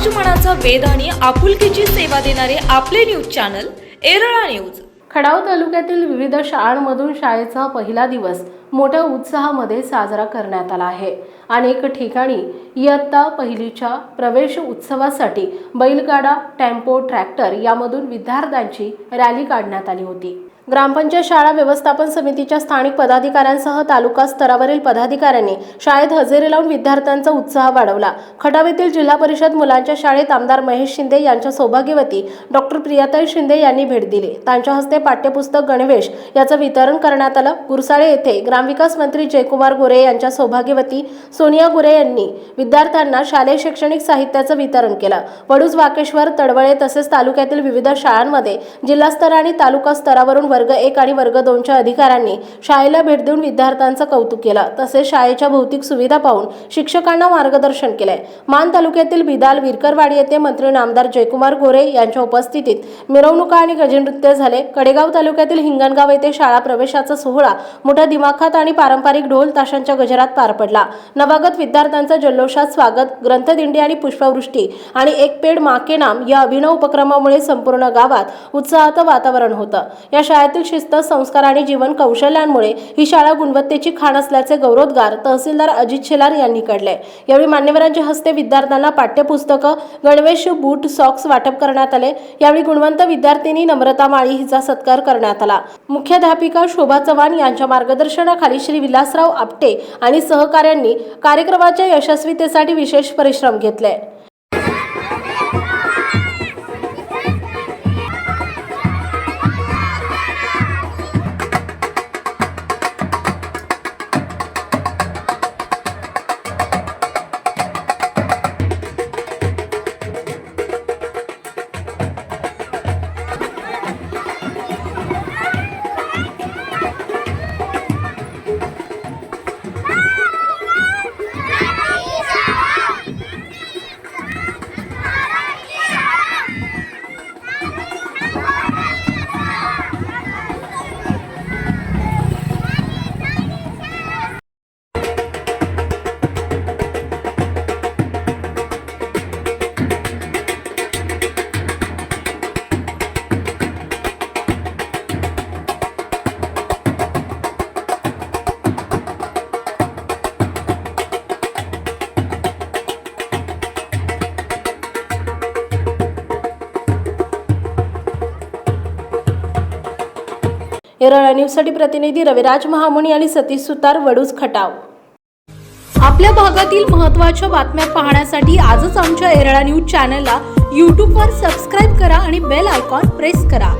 समाज मनाचा वेध आणि आपुलकीची सेवा देणारे आपले न्यूज चॅनल एरळा न्यूज. खडाव तालुक्यातील विविध शाळांमधून शाळेचा पहिला दिवस. मोठ्या उत्साहामध्ये साजरा करण्यात आला आहे. अनेक ठिकाणी इयत्ता पहिलीच्या प्रवेश उत्सवासाठी बैलगाडा टेम्पो ट्रॅक्टर यामधून विद्यार्थ्यांची रॅली काढण्यात आली होती. ग्रामपंचायत शाळा व्यवस्थापन समितीच्या स्थानिक पदाधिकाऱ्यांसह तालुका स्तरावरील पदाधिकाऱ्यांनी शाळेत हजेरी लावून विद्यार्थ्यांचा उत्साह वाढवला. खटाव जिल्हा परिषद मुलांच्या शाळेत आमदार महेश शिंदे यांच्या सौभाग्यवती डॉक्टर प्रियाताई शिंदे यांनी भेट दिली. त्यांच्या हस्ते पाठ्यपुस्तक गणवेश याचं वितरण करण्यात आलं. गुरसाळे येथे ग्रामविकास मंत्री जयकुमार गोरे यांच्या सौभाग्यवती सोनिया गोरे यांनी विद्यार्थ्यांना शालेय शैक्षणिक साहित्याचं वितरण केलं. वडूज वाकेश्वर तडवळे तसेच तालुक्यातील विविध शाळांमध्ये जिल्हास्तर आणि तालुका स्तरावरून वर्ग एक आणि वर्ग दोनच्या अधिकाऱ्यांनी शाळेला भेट देऊन विद्यार्थ्यांचं कौतुक केलं. तसेच शाळेच्या भौतिक सुविधा पाहून शिक्षकांना मार्गदर्शन केलंय. मान तालुक्यातील बिदाल विरकरवाडी येथे मंत्री नामदार जयकुमार गोरे यांच्या उपस्थितीत मिरवणुका आणि गजनृत्य झाले. कडेगाव तालुक्यातील हिंगणगाव येथे शाळा प्रवेशाचा सोहळा मोठ्या दिमाखात आणि पारंपरिक ढोल ताशांच्या गजरात पार पडला. नवागत विद्यार्थ्यांचं जल्लोषात स्वागत ग्रंथदिंडी आणि पुष्पवृष्टी आणि एक पेड माके नाम या अभिनव उपक्रमामुळे संपूर्ण गावात उत्साहाचं वातावरण होतं. या शाळेतील शिस्त संस्कार आणि जीवन कौशल्यांमुळे ही शाळा गुणवत्तेची खाण असल्याचे गौरवोद्गार तहसीलदार अजित शेलार यांनी काढले. यावेळी मान्यवरांच्या हस्ते विद्यार्थ्यांना पाठ्यपुस्तकं गणवेश बूट सॉक्स वाटप करण्यात आले. यावेळी गुणवंत विद्यार्थिनी नम्रता माळी हिचा सत्कार करण्यात आला. मुख्याध्यापिका शोभा चव्हाण यांच्या मार्गदर्शनाखाली श्री विलासराव आपटे आणि सहकाऱ्यांनी कार्यक्रमाच्या यशस्वीतेसाठी विशेष परिश्रम घेतले. एरळा न्यूजसाठी प्रतिनिधी रविराज महामुनी आणि सतीश सुतार वडूज खटाव. आपल्या भागातील महत्त्वाच्या बातम्या पाहण्यासाठी आजच आमच्या एरळा न्यूज चॅनलला यूट्यूबवर सबस्क्राईब करा आणि बेल आयकॉन प्रेस करा.